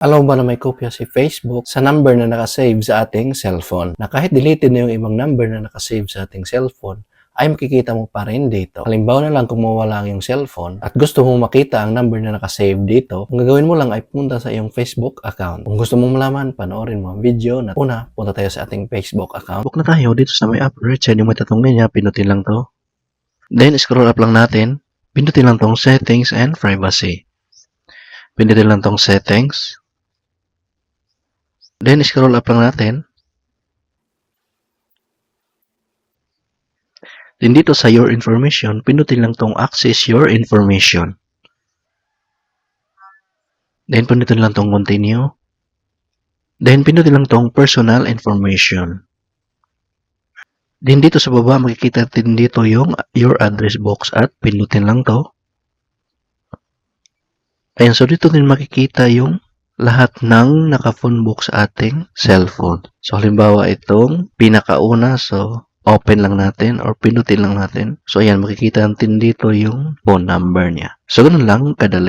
Alam mo ba na may kopya si Facebook sa number na nakasave sa ating cellphone? Na kahit deleted na yung ibang number na nakasave sa ating cellphone, ay makikita mo pa rin dito. Halimbawa na lang kung mawala ang iyong cellphone at gusto mong makita ang number na nakasave dito, ang gagawin mo lang ay punta sa iyong Facebook account. Kung gusto mong malaman, panoorin mo ang video na una, punta tayo sa ating Facebook account. Facebook na tayo dito sa may upper right side yung may tatlong linya, pinutin lang to. Then scroll up lang natin, pindutin lang tong settings and privacy. Pindutin lang tong settings. Then scroll up lang natin. Then dito sa your information, pindutin lang tong access your information. Then pindutin lang tong continue. Then pindutin lang tong personal information. Then dito sa baba makikita din dito yung your address box at pindutin lang to. Ayan, so dito din makikita yung lahat ng naka-phone book sa ating cellphone. So halimbawa itong pinakauna, so open lang natin or pindutin lang natin. So ayan, makikita natin dito yung phone number niya. So ganun lang kadali.